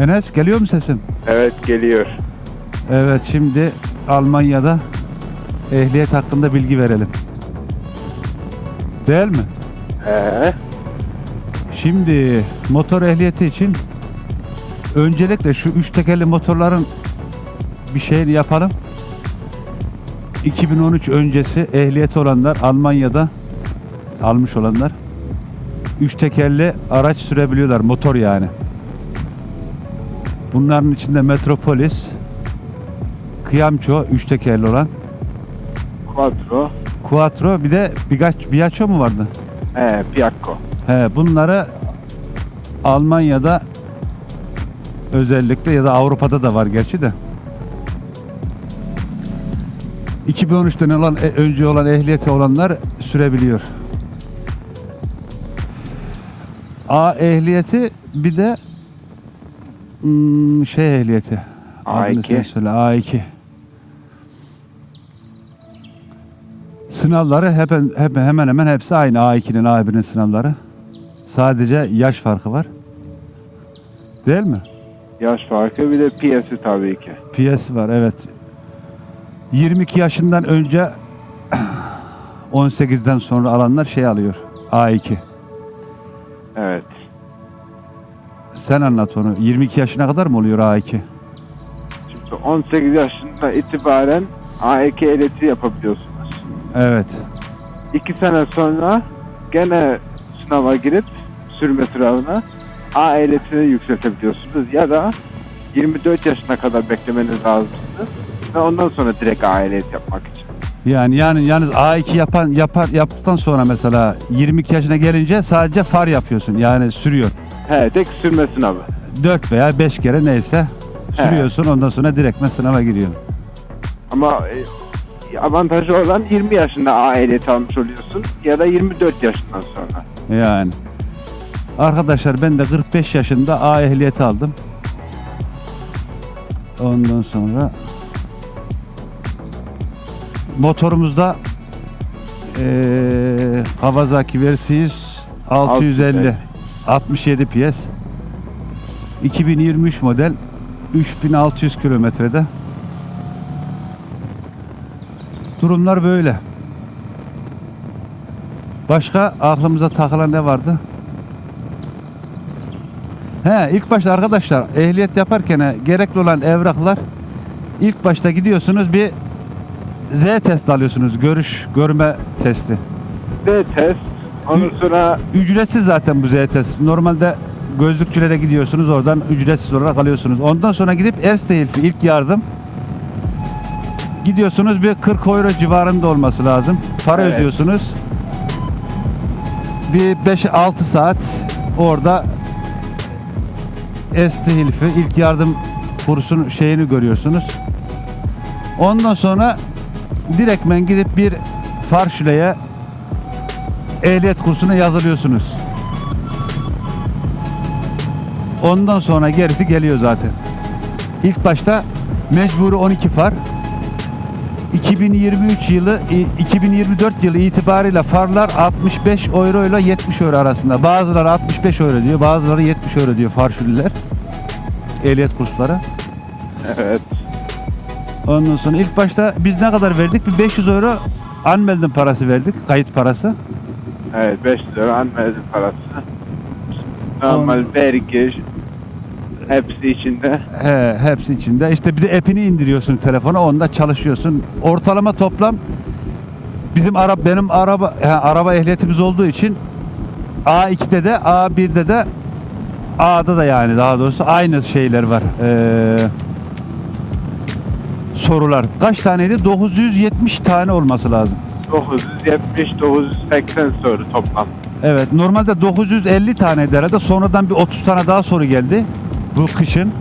Enes geliyor mu sesim? Evet geliyor. Evet şimdi Almanya'da ehliyet hakkında bilgi verelim. Değil mi? Ee, Şimdi motor ehliyeti için öncelikle şu üç tekerli motorların bir şeyini yapalım. 2013 öncesi ehliyeti olanlar Almanya'da almış olanlar üç tekerli araç sürebiliyorlar motor yani. Bunların içinde Metropolis, Kıyamço üç tekerli olan, Quattro, Quattro bir de birkaç Biaço mu vardı? ee, Piacco. He, bunları Almanya'da özellikle ya da Avrupa'da da var gerçi de. 2013'ten olan e, önce olan ehliyeti olanlar sürebiliyor. A ehliyeti bir de hmm, şey ehliyeti. Adını A2. sen Söyle, A2. Sınavları hep, hep, hemen hemen hepsi aynı A2'nin A1'in sınavları. Sadece yaş farkı var. Değil mi? Yaş farkı bir de piyası tabii ki. PS var evet. 22 yaşından önce 18'den sonra alanlar şey alıyor. A2. Evet. Sen anlat onu. 22 yaşına kadar mı oluyor A2? Şimdi 18 yaşından itibaren A2 ehliyeti yapabiliyorsunuz. Evet. 2 sene sonra gene sınava girip sürme sınavına A ehliyetini yükseltebiliyorsunuz ya da 24 yaşına kadar beklemeniz lazım. Ve ondan sonra direkt A ehliyet yapmak için. Yani yani yani A2 yapan yapar yaptıktan sonra mesela 22 yaşına gelince sadece far yapıyorsun. Yani sürüyor. He, tek sürme sınavı. 4 veya 5 kere neyse He. sürüyorsun ondan sonra direktmen sınava giriyorsun. Ama e, avantajı olan 20 yaşında A ehliyeti almış oluyorsun ya da 24 yaşından sonra. Yani. Arkadaşlar ben de 45 yaşında A ehliyeti aldım. Ondan sonra motorumuzda eee Kawasaki Versys 650 67 PS 2023 model 3600 kilometrede durumlar böyle. Başka aklımıza takılan ne vardı? He ilk başta arkadaşlar ehliyet yaparken gerekli olan evraklar ilk başta gidiyorsunuz bir Z test alıyorsunuz. Görüş görme testi. Ve test, sonra Ücretsiz zaten bu Z test. Normalde gözlükçülere gidiyorsunuz oradan ücretsiz olarak alıyorsunuz. Ondan sonra gidip Erste Hilfi ilk yardım gidiyorsunuz bir 40 euro civarında olması lazım. Para Evet. ödüyorsunuz. Bir 5-6 saat orada Erste Hilfi ilk yardım kursun şeyini görüyorsunuz. Ondan sonra direktmen gidip bir Farşule'ye ehliyet kursuna yazılıyorsunuz. Ondan sonra gerisi geliyor zaten. İlk başta mecburi 12 far. 2023 yılı i- 2024 yılı itibariyle farlar 65 euro ile 70 euro arasında. Bazıları 65 euro diyor, bazıları 70 euro diyor farşuliler. Ehliyet kursları. evet. Ondan sonra ilk başta biz ne kadar verdik? Bir 500 euro Anmeldin parası verdik, kayıt parası. Evet 500 lira anmelizm parası. Normal vergi hepsi içinde. He, hepsi içinde. İşte bir de app'ini indiriyorsun telefona, onda çalışıyorsun. Ortalama toplam bizim araba benim araba yani araba ehliyetimiz olduğu için A2'de de A1'de de A'da da yani daha doğrusu aynı şeyler var. Ee, sorular. Kaç taneydi? 970 tane olması lazım. 970 980 soru toplam. Evet normalde 950 tane herhalde sonradan bir 30 tane daha soru geldi bu kışın.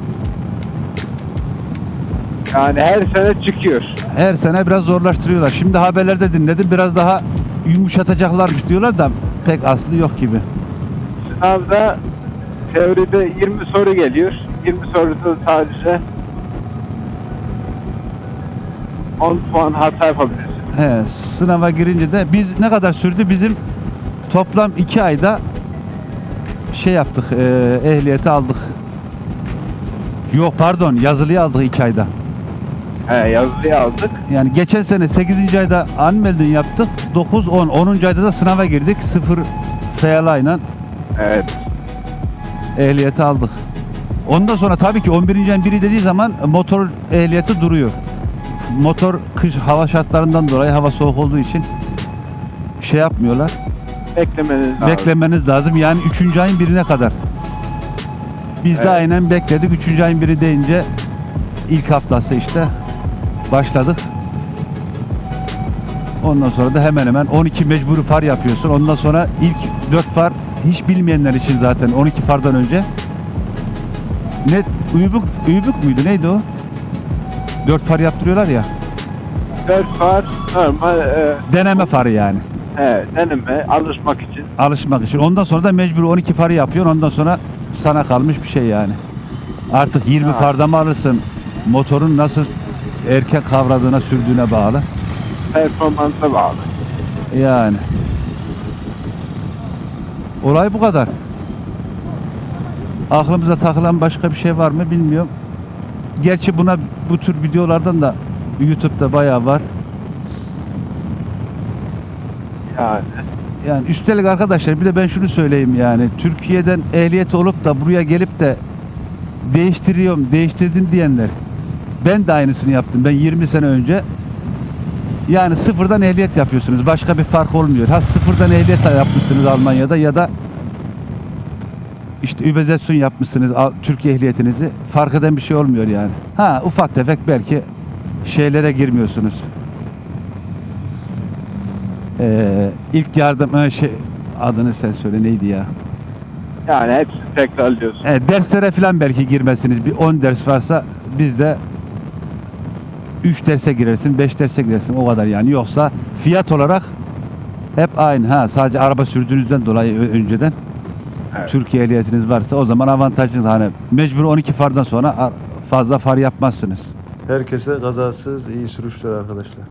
Yani her sene çıkıyor. Her sene biraz zorlaştırıyorlar. Şimdi haberlerde dinledim biraz daha yumuşatacaklarmış diyorlar da pek aslı yok gibi. Sınavda teoride 20 soru geliyor. 20 soruda sadece 10 puan hata yapabilirsin. He, sınava girince de biz ne kadar sürdü? Bizim toplam iki ayda şey yaptık, e, ehliyeti aldık. Yok pardon yazılıyı aldık 2 ayda. He yazılıyı aldık. Yani geçen sene 8. ayda anmeldin yaptık. 9 10 10. ayda da sınava girdik. 0 FLA ile Evet. ehliyeti aldık. Ondan sonra tabii ki 11. ayın biri dediği zaman motor ehliyeti duruyor. Motor kış hava şartlarından dolayı hava soğuk olduğu için şey yapmıyorlar. Beklemeniz lazım. Beklemeniz lazım. Yani 3. ayın birine kadar. Biz de Evet. aynen bekledik. 3. ayın biri deyince ilk haftası işte başladık. Ondan sonra da hemen hemen 12 mecburi far yapıyorsun. Ondan sonra ilk 4 far hiç bilmeyenler için zaten 12 fardan önce ne Üybük, Üybük müydü neydi o? 4 far yaptırıyorlar ya. Dört var normal e, Deneme farı yani. he, deneme alışmak için. alışmak için. Ondan sonra da mecbur 12 farı yapıyorsun. Ondan sonra sana kalmış bir şey yani. Artık 20 Ha. farda mı alırsın? Motorun nasıl erken kavradığına, sürdüğüne bağlı. Performansa bağlı. Yani. Olay bu kadar. Aklımıza takılan başka bir şey var mı bilmiyorum. Gerçi buna bu tür videolardan da YouTube'da bayağı var. Yani. Yani üstelik arkadaşlar bir de ben şunu söyleyeyim yani Türkiye'den ehliyet olup da buraya gelip de değiştiriyorum, değiştirdim diyenler. Ben de aynısını yaptım. Ben 20 sene önce yani sıfırdan ehliyet yapıyorsunuz. Başka bir fark olmuyor. Ha sıfırdan ehliyet yapmışsınız Almanya'da ya da işte übezasyon yapmışsınız Türkiye ehliyetinizi. Fark eden bir şey olmuyor yani. Ha ufak tefek belki şeylere girmiyorsunuz. Ee, ilk yardım şey adını sen söyle neydi ya? Yani hepsini tekrarlıyorsun. E, derslere falan belki girmezsiniz. Bir 10 ders varsa bizde 3 derse girersin, 5 derse girersin o kadar yani. Yoksa fiyat olarak hep aynı. Ha sadece araba sürdüğünüzden dolayı önceden Evet. Türkiye ehliyetiniz varsa o zaman avantajınız hani mecbur 12 fardan sonra fazla far yapmazsınız. Herkese kazasız iyi sürüşler arkadaşlar.